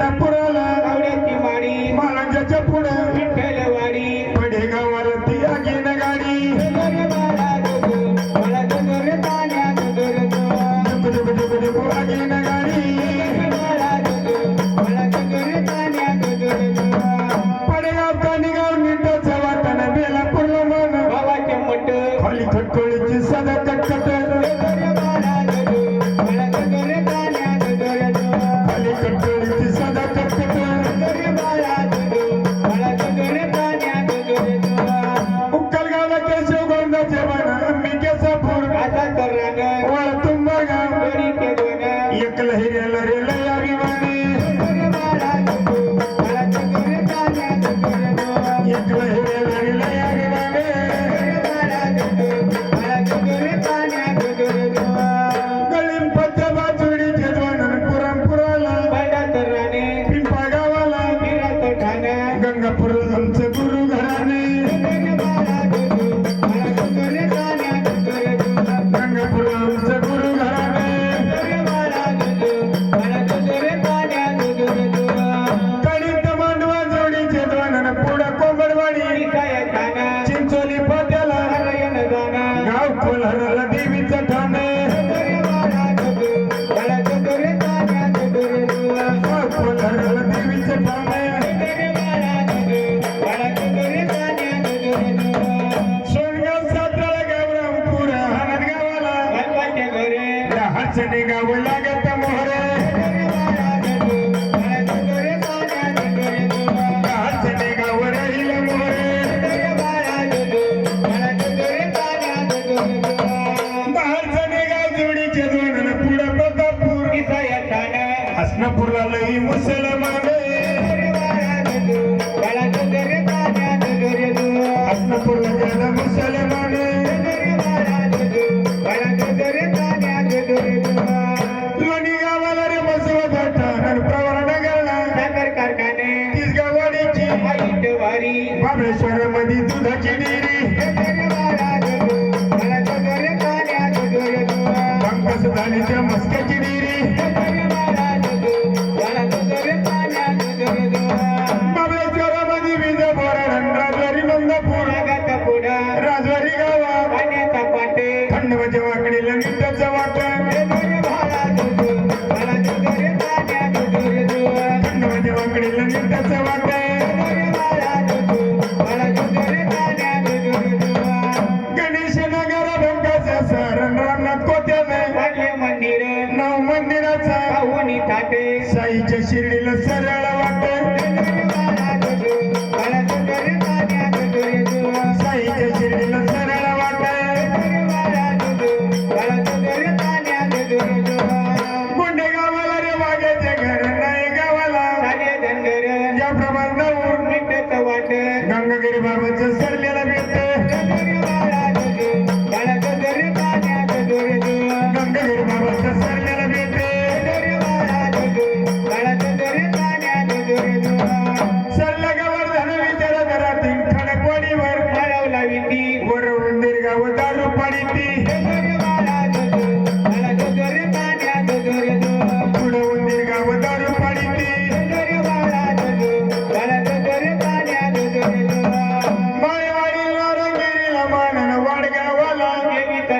நடப்புற एकल हिरेला ಹರ ಹರ ಹರ वास झाली त्या मस्काची विहिरी राजवारी गावात पाटे थंड म्हणजे वाकडीला निटचं वाटण. थंड म्हणजे वाकडीला निटचं वाटण.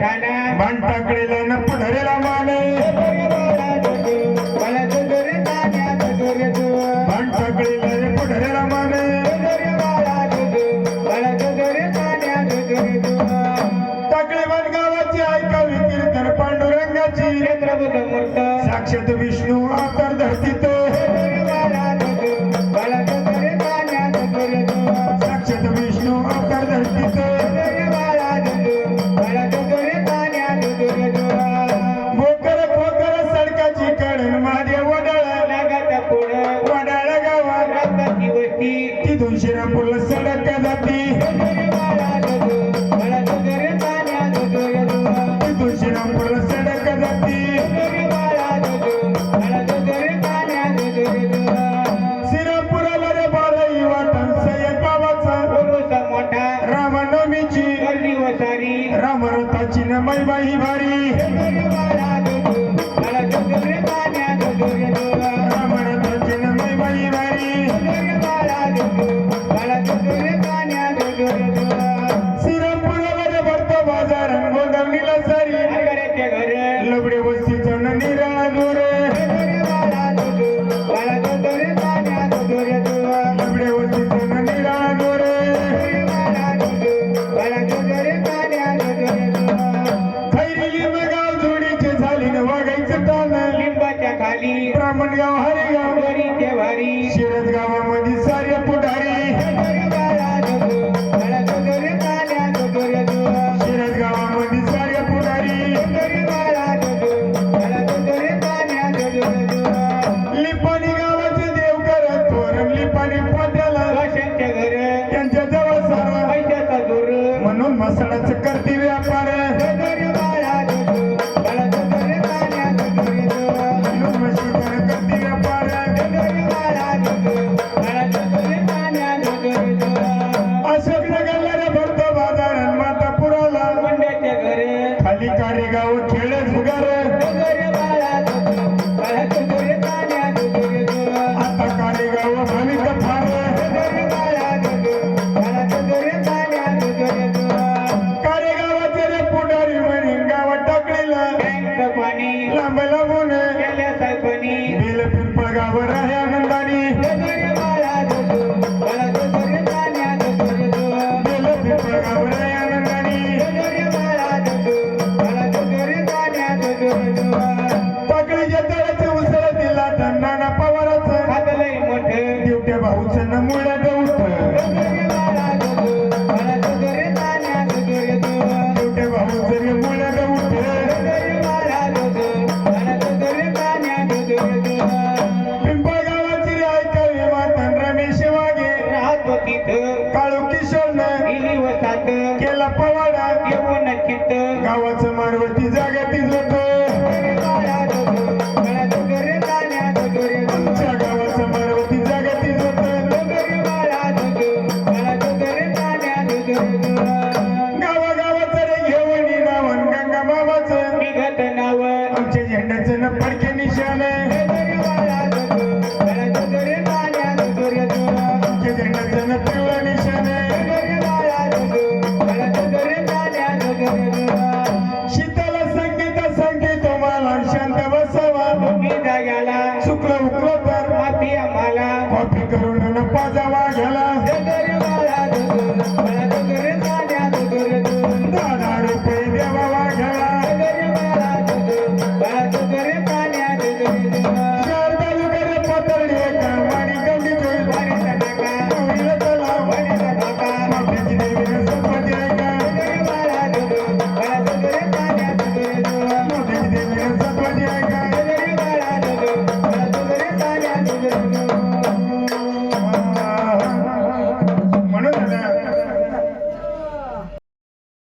ठाणा मान टाकलेला न पुढरेला माने. अवतारी रामरथाची नमई बाई भारी Oh, মানুষের